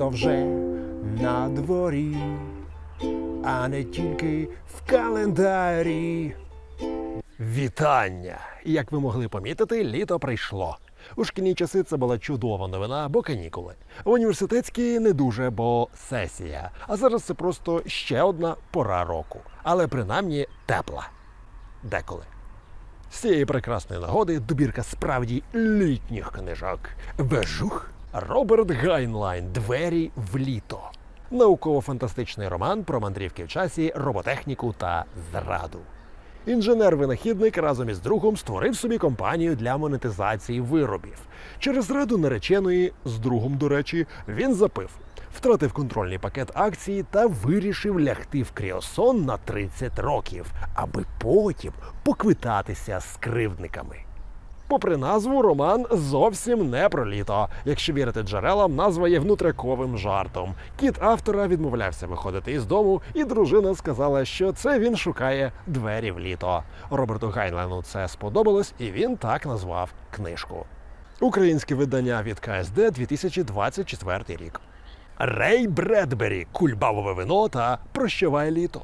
літо вже на дворі, а не тільки в календарі. Вітання! Як ви могли помітити, літо прийшло. У шкільні часи це була чудова новина, бо канікули. В університетські не дуже, бо сесія. А зараз це просто ще одна пора року. Але принаймні тепла. Деколи. З цієї прекрасної нагоди добірка справді літніх книжок. Вежух Роберт Гайнлайн Двері в літо. Науково-фантастичний роман про мандрівки в часі, роботехніку та зраду. Інженер-винахідник разом із другом створив собі компанію для монетизації виробів. Через раду нареченої з другом, до речі, він запив, втратив контрольний пакет акцій та вирішив лягти в кріосон на 30 років, аби потім поквитатися з кривдниками. Попри назву, роман зовсім не про літо. Якщо вірити джерелам, назва є внутряковим жартом. Кіт автора відмовлявся виходити із дому, і дружина сказала, що це він шукає двері в літо. Роберту Гайнлену це сподобалось, і він так назвав книжку. Українське видання від КСД 2024 рік. Рей Бредбері, кульбавове вино та прощавай літо.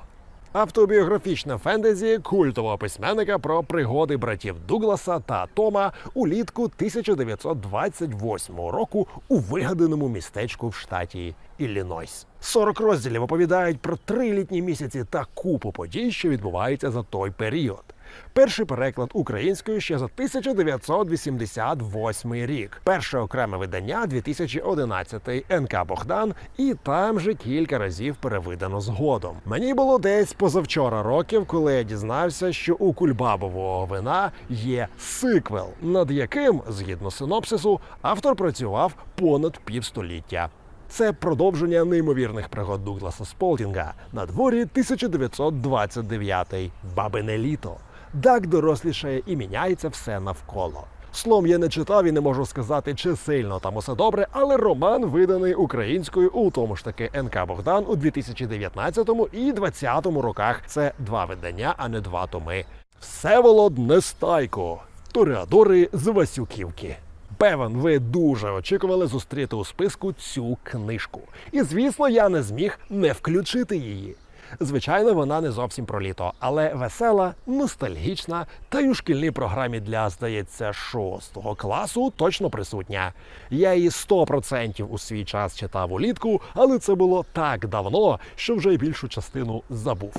Автобіографічне фентезі культового письменника про пригоди братів Дугласа та Тома улітку 1928 року у вигаданому містечку в штаті Іллінойс. 40 розділів оповідають про три літні місяці та купу подій, що відбуваються за той період. Перший переклад українською ще за 1988 рік. Перше окреме видання 2011 НК Богдан, і там же кілька разів перевидано згодом. Мені було десь позавчора років, коли я дізнався, що у кульбабового вина є сиквел, над яким, згідно синопсису, автор працював понад півстоліття. Це продовження неймовірних пригод Дугласа Сполтінга на дворі 1929 Бабине літо. Дак дорослішає і міняється все навколо. Словом, я не читав і не можу сказати, чи сильно там усе добре, але роман виданий українською у тому ж таки НК Богдан у 2019 і 2020 роках. Це два видання, а не два томи. Всеволод Нестайко. Тореадори з Васюківки. Певен, ви дуже очікували зустріти у списку цю книжку. І звісно, я не зміг не включити її. Звичайно, вона не зовсім про літо, але весела, ностальгічна та й у шкільній програмі для, здається, шостого класу точно присутня. Я її 100% у свій час читав улітку, але це було так давно, що вже більшу частину забув.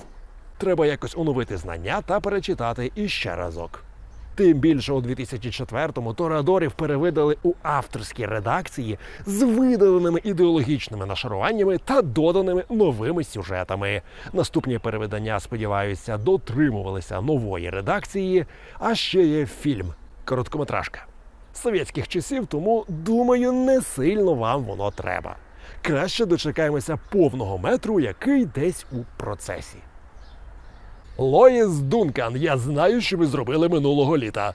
Треба якось оновити знання та перечитати іще разок. Тим більше у 2004-му Тореадорів перевидали у авторській редакції з видаленими ідеологічними нашаруваннями та доданими новими сюжетами. Наступні перевидання, сподіваюся, дотримувалися нової редакції. А ще є фільм короткометражка совєтських часів, тому думаю, не сильно вам воно треба. Краще дочекаємося повного метру, який десь у процесі. Лоїс Дункан, я знаю, що ви зробили минулого літа.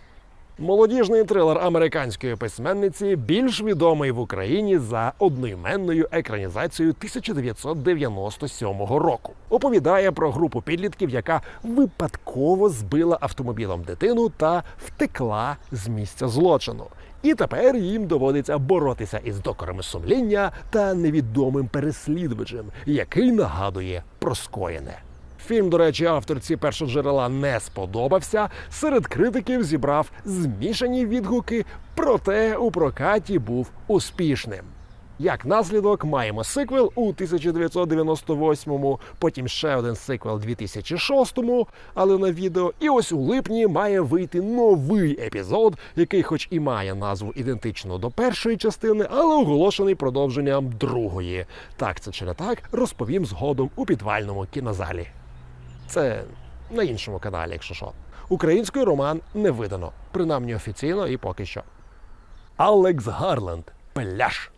Молодіжний трилер американської письменниці більш відомий в Україні за одноіменною екранізацією 1997 року. Оповідає про групу підлітків, яка випадково збила автомобілем дитину та втекла з місця злочину. І тепер їм доводиться боротися із докорами сумління та невідомим переслідувачем, який нагадує про скоєне. Фільм, до речі, авторці першоджерела не сподобався. Серед критиків зібрав змішані відгуки, проте у прокаті був успішним. Як наслідок, маємо сиквел у 1998-му, потім ще один сиквел у 2006-му, але на відео. І ось у липні має вийти новий епізод, який, хоч і має назву ідентичну до першої частини, але оголошений продовженням другої. Так це чи не так, розповім згодом у підвальному кінозалі. Це на іншому каналі, якщо що. Українською роман не видано, принаймні офіційно і поки що. Алекс Гарленд пляж.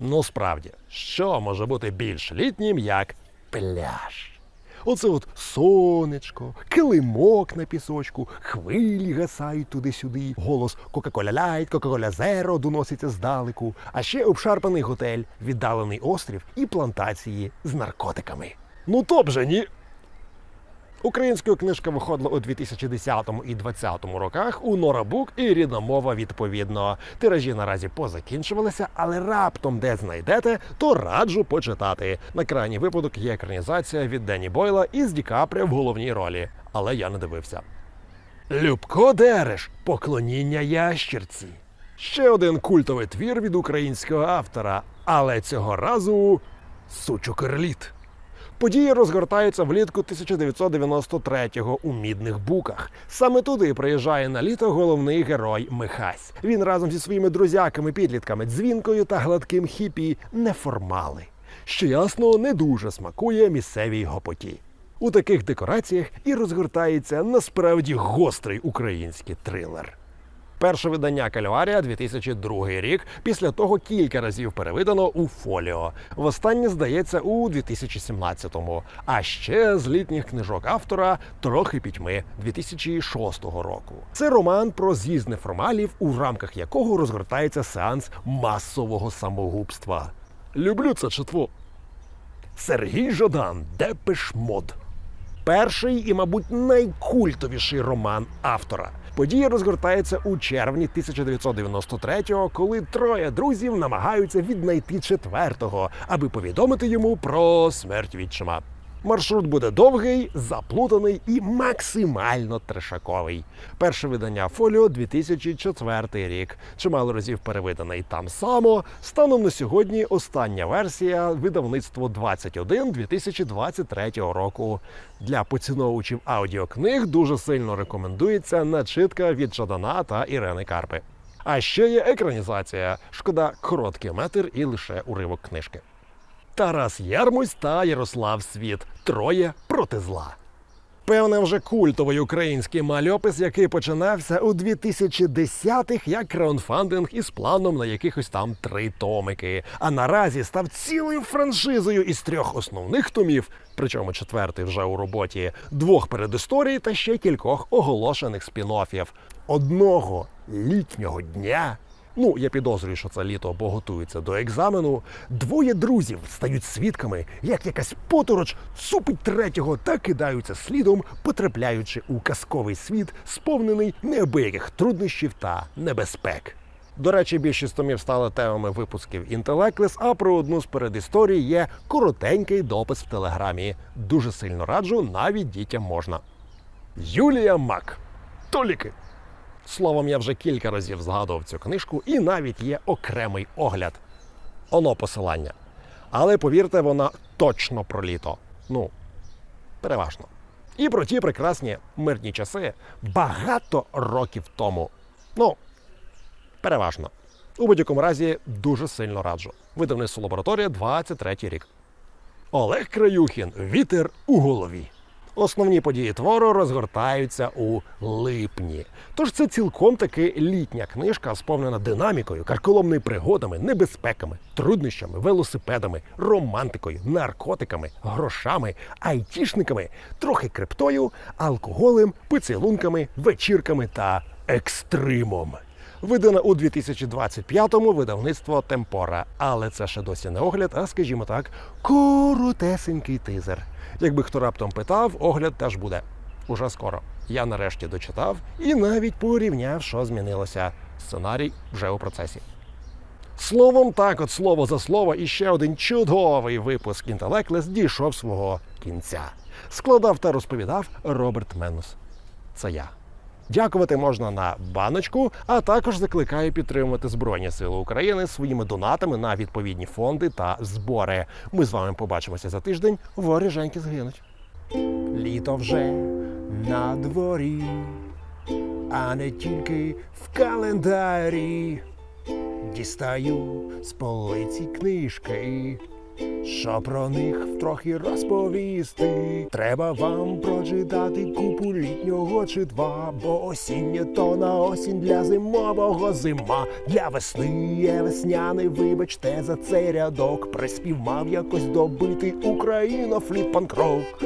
Ну справді, що може бути більш літнім, як пляж? Оце от сонечко, килимок на пісочку, хвилі гасають туди-сюди, голос Кока-Коля Лайт, Кока-Коля Зеро доноситься здалеку, а ще обшарпаний готель, віддалений острів і плантації з наркотиками. Ну то б же ні. Українською книжка виходила у 2010 і 2020 роках у Норабук і рідна мова відповідно. Тиражі наразі позакінчувалися, але раптом де знайдете, то раджу почитати. На крайній випадок є екранізація від Дені Бойла із Ді Капріо в головній ролі, але я не дивився. Любко Дереш Поклоніння ящерці. Ще один культовий твір від українського автора, але цього разу Сучокерліт. Події розгортаються влітку 1993-го у мідних буках. Саме туди приїжджає на літо головний герой Михась. Він разом зі своїми друзяками, підлітками, дзвінкою та гладким хіпі неформали, що ясно не дуже смакує місцевій гопоті. У таких декораціях і розгортається насправді гострий український трилер. Перше видання Кальварія 2002 рік. Після того кілька разів перевидано у фоліо. Востаннє здається у 2017-му. А ще з літніх книжок автора трохи пітьми 2006 року. Це роман про з'їзд неформалів, у рамках якого розгортається сеанс масового самогубства. Люблю це читво. Сергій Жодан Депеш Мод. Перший і, мабуть, найкультовіший роман автора. Подія розгортається у червні 1993-го, коли троє друзів намагаються віднайти четвертого, аби повідомити йому про смерть відчима. Маршрут буде довгий, заплутаний і максимально трешаковий. Перше видання фоліо 2004 рік. Чимало разів перевиданий там само. Станом на сьогодні остання версія видавництво 21 2023 року. Для поціновувачів аудіокниг дуже сильно рекомендується начитка від Жадана та Ірени Карпи. А ще є екранізація. Шкода, короткий метр і лише уривок книжки. Тарас Ярмусь та Ярослав Світ. Троє проти зла. Певне, вже культовий український мальопис, який починався у 2010-х як краундфандинг із планом на якихось там три томики. А наразі став цілою франшизою із трьох основних томів, причому четвертий вже у роботі, двох передісторій та ще кількох оголошених спін-оффів. Одного літнього дня Ну, я підозрюю, що це літо, бо готується до екзамену. Двоє друзів стають свідками, як якась потороч цупить третього та кидаються слідом, потрапляючи у казковий світ, сповнений неабияких труднощів та небезпек. До речі, більшість томів стали темами випусків Інтелеклес, а про одну з передісторій є коротенький допис в телеграмі. Дуже сильно раджу, навіть дітям можна. Юлія Мак. Толіки. Словом, я вже кілька разів згадував цю книжку, і навіть є окремий огляд. Оно посилання. Але повірте, вона точно про літо. Ну, переважно. І про ті прекрасні мирні часи багато років тому. Ну, переважно. У будь-якому разі дуже сильно раджу. Видавництво лабораторія 23 рік. Олег Краюхін. Вітер у голові. Основні події твору розгортаються у липні. Тож це цілком таки літня книжка, сповнена динамікою, карколомними пригодами, небезпеками, труднощами, велосипедами, романтикою, наркотиками, грошами, айтішниками, трохи криптою, алкоголем, поцілунками, вечірками та екстримом. Видана у 2025-му видавництво Темпора. Але це ще досі не огляд, а скажімо так, коротесенький тизер. Якби хто раптом питав, огляд теж буде. Уже скоро. Я нарешті дочитав і навіть порівняв, що змінилося. Сценарій вже у процесі. Словом, так, от слово за слово, і ще один чудовий випуск Інтелеклес дійшов свого кінця. Складав та розповідав Роберт Менус. Це я. Дякувати можна на баночку, а також закликаю підтримувати Збройні Сили України своїми донатами на відповідні фонди та збори. Ми з вами побачимося за тиждень. Воріженьки згинуть. Літо вже на дворі, а не тільки в календарі. Дістаю з полиці книжки. Що про них трохи розповісти? Треба вам прочитати купу літнього чи два, бо осіннє то на осінь для зимового зима. Для весни є весняний, вибачте за цей рядок. Приспів мав якось добити Україна фліп панкрок.